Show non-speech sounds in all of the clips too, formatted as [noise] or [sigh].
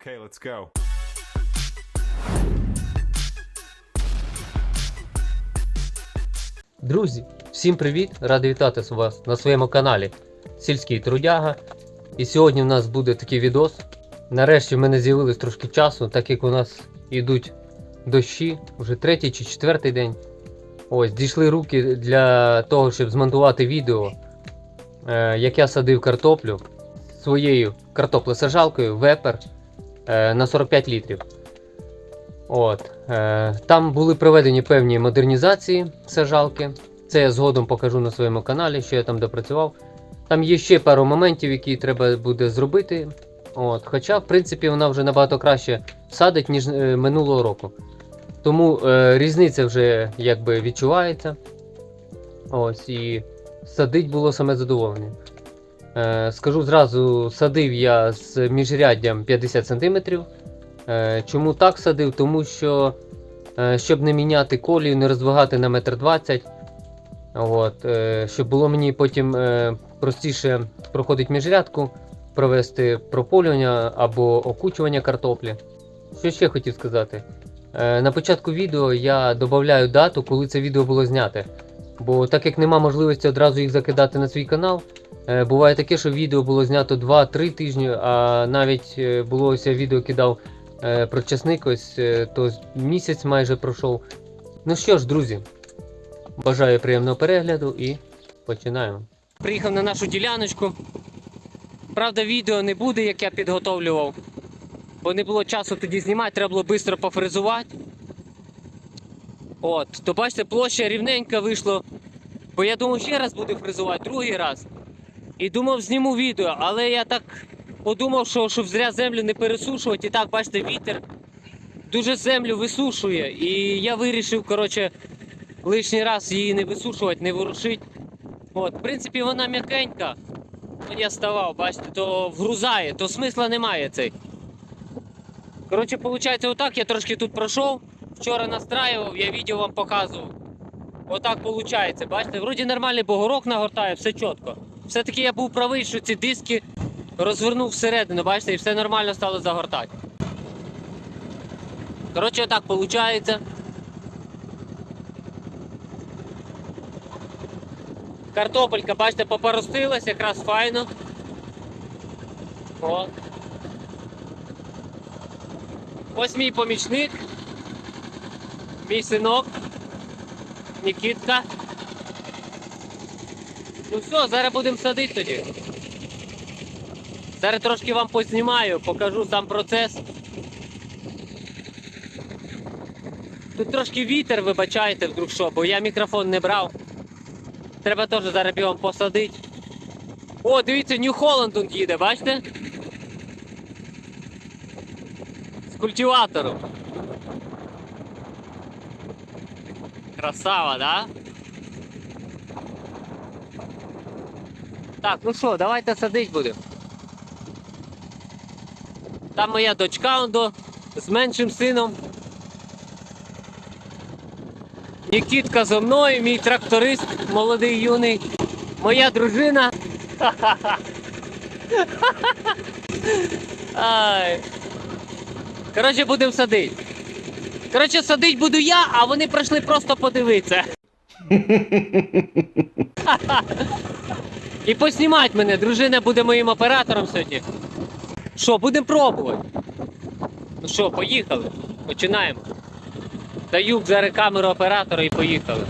Okay, let's go. Друзі, всім привіт! Радий вітати вас на своєму каналі Сільський Трудяга. І сьогодні в нас буде такий відос. Нарешті в мене з'явилось трошки часу, так як у нас йдуть дощі, вже третій чи четвертий день. Ось, дійшли руки для того, щоб змонтувати відео, е, як я садив картоплю своєю картоплесажалкою Вепер на 45 літрів. От, е, там були проведені певні модернізації сажалки. Це я згодом покажу на своєму каналі, що я там допрацював. Там є ще пару моментів, які треба буде зробити. От, хоча, в принципі, вона вже набагато краще садить, ніж е, минулого року. Тому е, різниця вже якби відчувається. Ось, і садить було саме задоволення. Е, скажу зразу, садив я з міжряддям 50 см. Е, Чому так садив? Тому що, е, щоб не міняти колію, не роздвигати на метр двадцять. От, е, щоб було мені потім простіше проходити міжрядку, провести прополювання або окучування картоплі. Що ще хотів сказати? На початку відео я додаю дату, коли це відео було зняте. Бо так як нема можливості одразу їх закидати на свій канал, буває таке, що відео було знято 2-3 тижні, а навіть е, було ось я відео кидав е, про часник, ось е, то місяць майже пройшов. Ну що ж, друзі, бажаю приємного перегляду і починаємо. Приїхав на нашу діляночку. Правда, відео не буде, як я підготовлював, бо не було часу тоді знімати, треба було швидко пофрезувати. От, то бачите, площа рівненька вийшло. Бо я думав, ще раз буду фрезувати, другий раз. І думав, зніму відео, але я так подумав, що щоб зря землю не пересушувати, і так, бачите, вітер дуже землю висушує. І я вирішив, коротше, лишній раз її не висушувати, не ворушити. От, в принципі, вона м'якенька. Я ставав, бачите, то вгрузає, то смисла немає цей. Коротше, виходить, отак я трошки тут пройшов. Вчора настраював, я відео вам показував. Отак виходить, бачите, вроді нормальний богорок нагортає, все чітко. Все-таки я був правий, що ці диски розвернув всередину, бачите, і все нормально стало загортати. Коротше, отак виходить. Картопелька, бачите, попоростилась, якраз файно. О. Ось мій помічник. Мій синок. Нікітка. Ну все, зараз будемо садити тоді. Зараз трошки вам познімаю, покажу сам процес. Тут трошки вітер, вибачайте, вдруг що, бо я мікрофон не брав. Треба теж зараз бігом посадити. О, дивіться, Нью Холланд тут їде, бачите? З культиватором. Красава, да? Так, ну що, давайте садить будемо. Там моя дочка ондо, з меншим сином. Нікітка зо мною, мій тракторист, молодий юний, моя дружина. [laughs] Ай. Коротше, будемо садити. Коротше, садить буду я, а вони прийшли просто подивитися. [laughs] І поснімать мене. Дружина буде моїм оператором сьогодні. Що, будемо пробувати? Ну що, поїхали? Починаємо. Даю зараз камеру оператора і поїхали.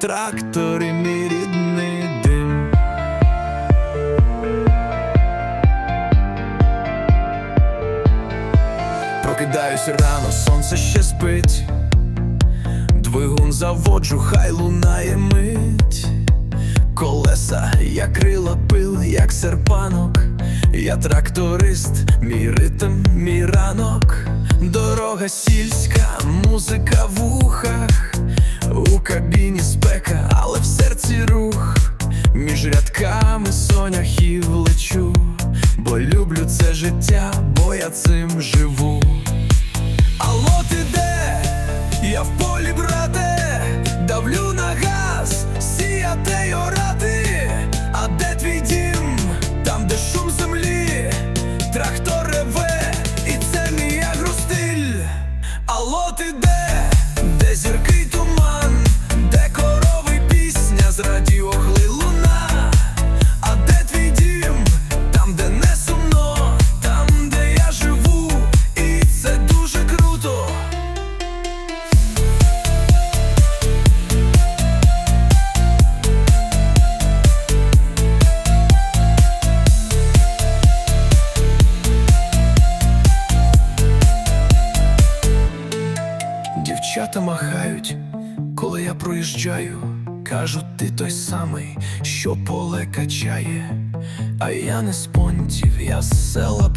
трактор і мій рідний дим. Прокидаюсь рано, сонце ще спить, двигун заводжу, хай лунає мить, колеса, як крила пил, як серпанок. Я тракторист, мій ритм, мій ранок, дорога сільська, музика в ухах у кабіні спека, але в серці рух, між рядками соняхів лечу, бо люблю це життя, бо я цим живу. Алло, ти де? Я в полі, брате, давлю на.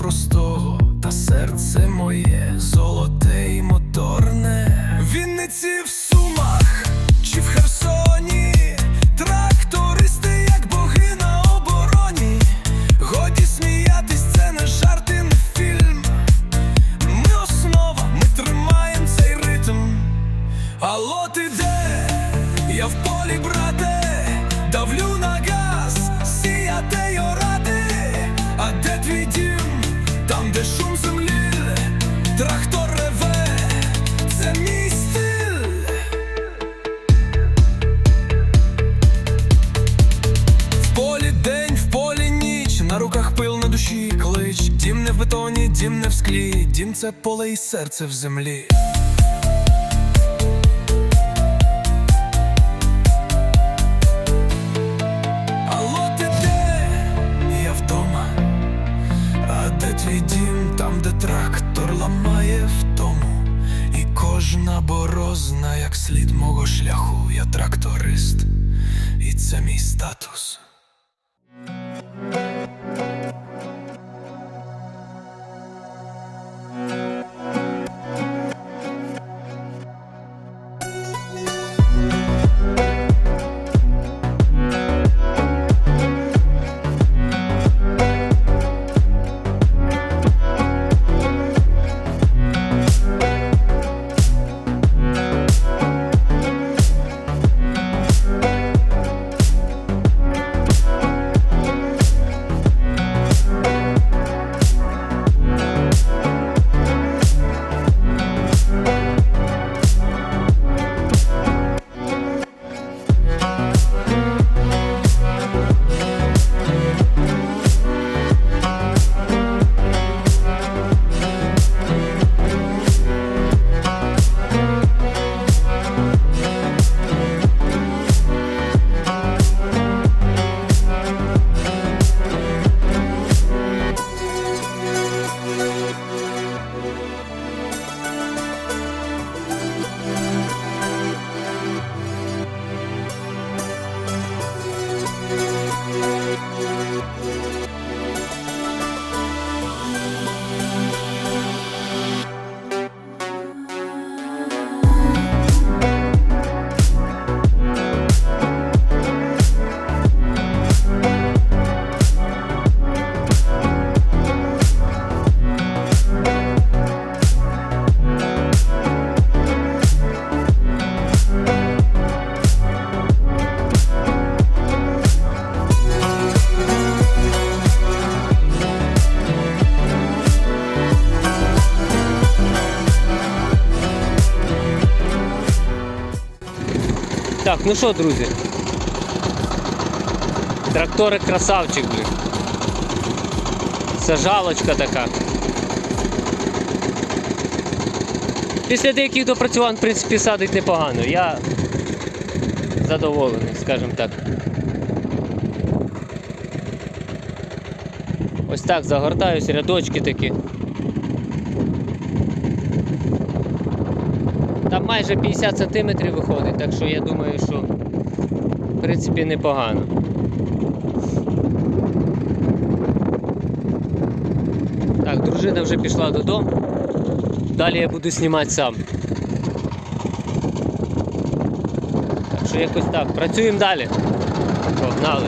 простого, та серце моє, золоте й моторне. Вінниці всі. Дім не в склі, дім це поле і серце в землі. ну що, друзі? Трактори красавчик, блін. жалочка така. Після деяких допрацювань, в принципі, садить непогано. Я задоволений, скажімо так. Ось так загортаюсь, рядочки такі. майже 50 см виходить, так що я думаю, що в принципі непогано. Так, дружина вже пішла додому. Далі я буду знімати сам. Так що якось так. Працюємо далі. Погнали.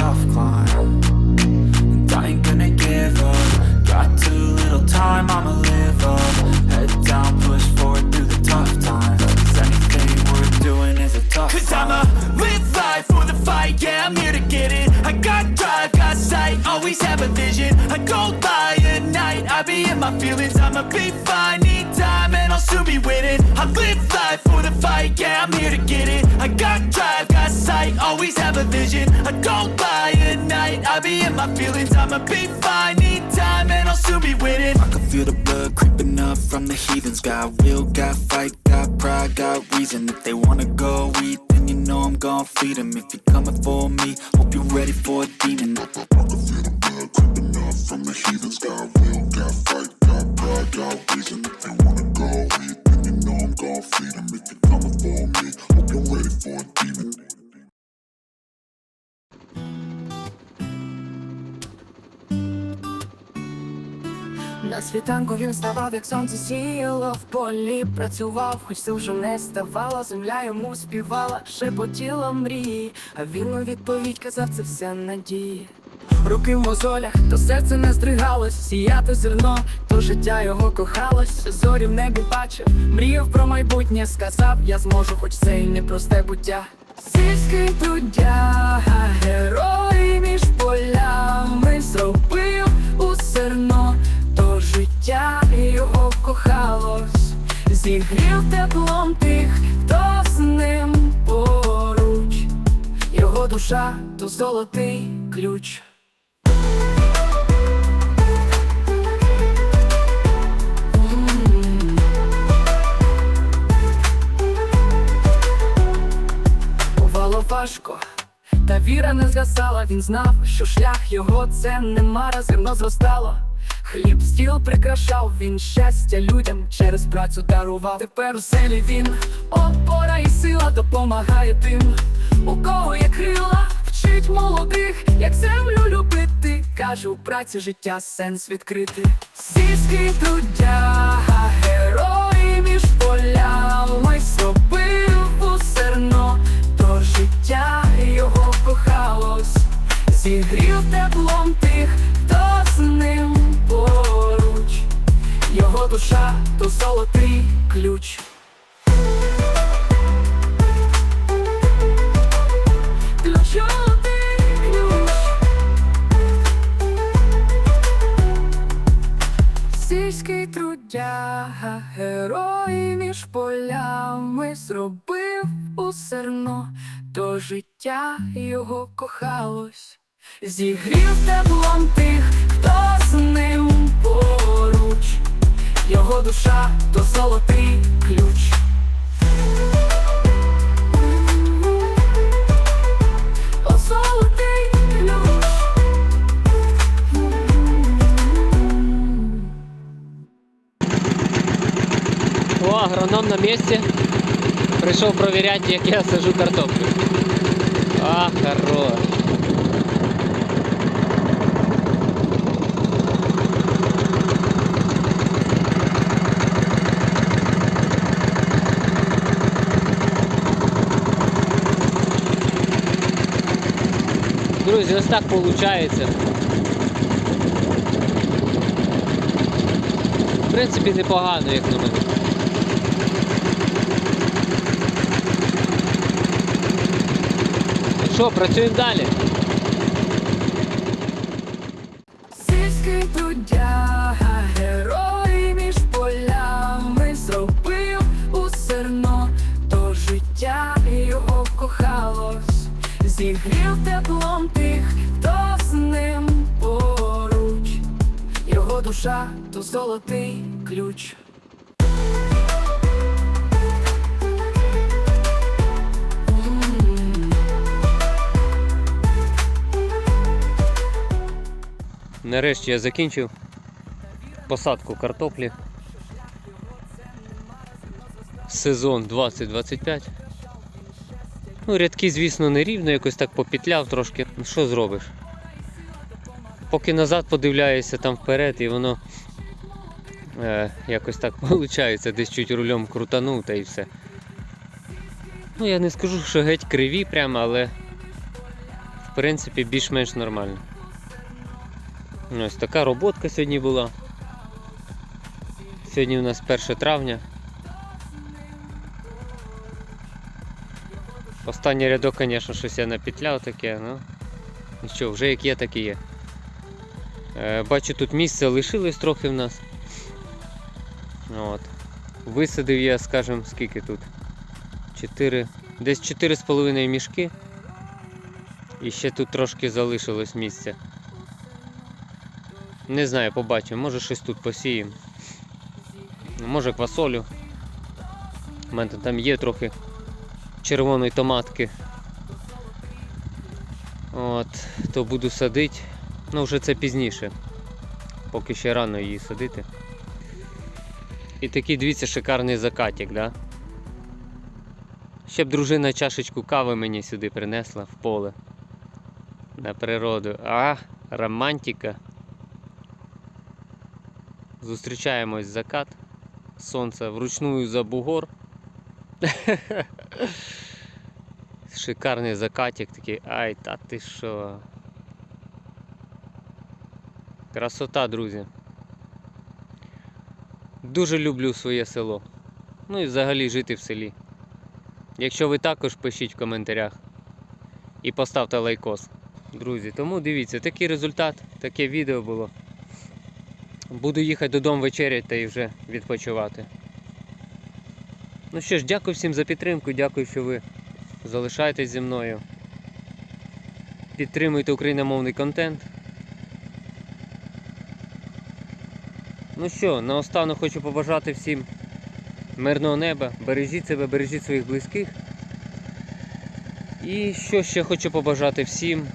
tough climb. My feelings. I'ma be fine, need time, and I'll soon be winning. I can feel the blood creeping up from the heathens. Got will, got fight, got pride, got reason. If they wanna go eat, then you know I'm gonna feed them. If you're coming for me, hope you're ready for a demon. I can feel the blood creeping up from the heathens. Got Світанку він ставав, як сонце сіяло в полі, працював, хоч це вже не ставало, земля йому співала, шепотіла мрії, а він у відповідь казав, це все надії. Руки в мозолях, то серце не здригалось, сіяти зерно, то життя його кохалось, зорі в небі бачив, мріяв про майбутнє, сказав, я зможу, хоч це і непросте буття. Сільський трудяга, герой між полями зігрів теплом тих, хто з ним поруч, його душа то золотий ключ. Бувало важко, та віра не згасала, він знав, що шлях його це не мара, зерно зростало. Хліб стіл прикрашав, він щастя людям через працю дарував. Тепер у селі він опора і сила допомагає тим, у кого є крила, вчить молодих, як землю любити. Каже, у праці життя сенс відкрити. Сільський трудяга, герой між полями зробив усе одно, то життя його кохалось, зігрів теплом тих, душа то золотий ключ. Ключовий ключ. Сільський трудяга, герой між полями зробив усе одно, то життя його кохалось, зігрів теплом тих, хто з ним поруч, його душа то золотий ключ. О, агроном на місці. Прийшов провіряти, як я сажу картоплю. А, хорош. Друзі, ось так виходить. В принципі, непогано, як на мене. Ну що, працюємо далі. Душа то золотий ключ. Нарешті я закінчив посадку картоплі. Сезон 2025. Ну, рядки, звісно, не рівно, якось так попітляв трошки. Ну, що зробиш? Поки назад подивляюся там вперед, і воно е, якось так [laughs] виходить, десь чуть рулем крутанув та і все. Ну, я не скажу, що геть криві прямо, але в принципі більш-менш нормально. Ось така роботка сьогодні була. Сьогодні у нас 1 травня. Останній рядок, звісно, щось я напетляв таке, ну нічого, вже як є, так і є. Е, бачу, тут місце лишилось трохи в нас. От. Висадив я, скажімо, скільки тут? 4, десь 4,5 мішки. І ще тут трошки залишилось місця. Не знаю, побачимо, може щось тут посіємо. Може квасолю. У мене там є трохи червоної томатки. От, то буду садити. Ну, вже це пізніше. Поки ще рано її садити. І такий, дивіться, шикарний закатик, да? Ще б дружина чашечку кави мені сюди принесла в поле. На природу. А, романтика. Зустрічаємось закат. Сонце вручную за бугор. [laughs] Шикарний закатик такий. Ай, та ти що. Красота, друзі. Дуже люблю своє село. Ну і взагалі жити в селі. Якщо ви також пишіть в коментарях і поставте лайкос. Друзі, тому дивіться, такий результат, таке відео було. Буду їхати додому вечеряти та і вже відпочивати. Ну що ж, дякую всім за підтримку, дякую, що ви залишаєтесь зі мною. Підтримуйте україномовний контент. Ну що, наостанок хочу побажати всім мирного неба, бережіть себе, бережіть своїх близьких. І що ще хочу побажати всім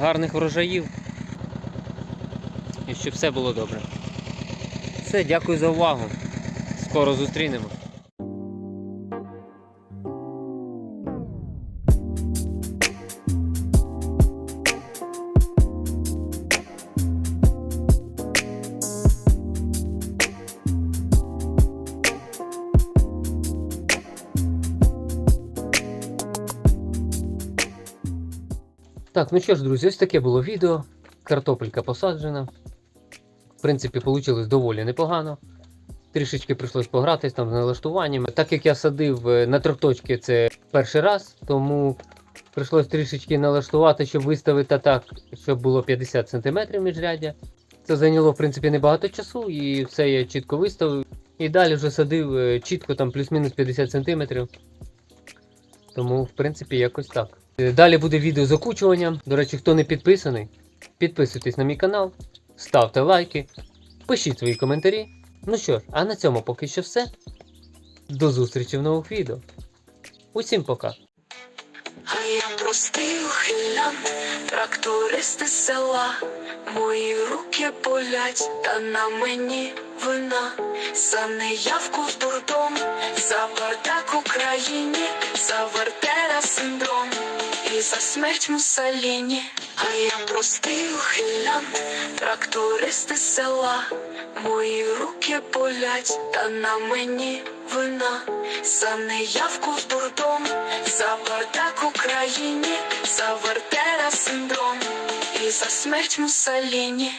гарних врожаїв. І щоб все було добре. Все, дякую за увагу. Скоро зустрінемо. Ну що ж, друзі, ось таке було відео. Картопелька посаджена. В принципі, вийшло доволі непогано. Трішечки прийшлось погратись там з налаштуваннями. Так як я садив е, на трьохточки це перший раз, тому прийшлось трішечки налаштувати, щоб виставити так, щоб було 50 см міжряддя. Це зайняло, в принципі, небагато часу і все я чітко виставив. І далі вже садив е, чітко там плюс-мінус 50 см. Тому, в принципі, якось так. Далі буде відео з окучуванням. До речі, хто не підписаний, підписуйтесь на мій канал, ставте лайки, пишіть свої коментарі. Ну що ж, а на цьому поки що все. До зустрічі в нових відео. Усім пока! А я простий ухилян, тракторист із села, мої руки болять, та на мені вина, за неявку в дурдом, за бардак Україні, за вертера синдром. І за смерть Муссоліні. А я простий ухилян, тракторист із села, мої руки болять, та на мені вина, за неявку в дурдом, за бардак Україні, за вертера синдром. І за смерть Муссоліні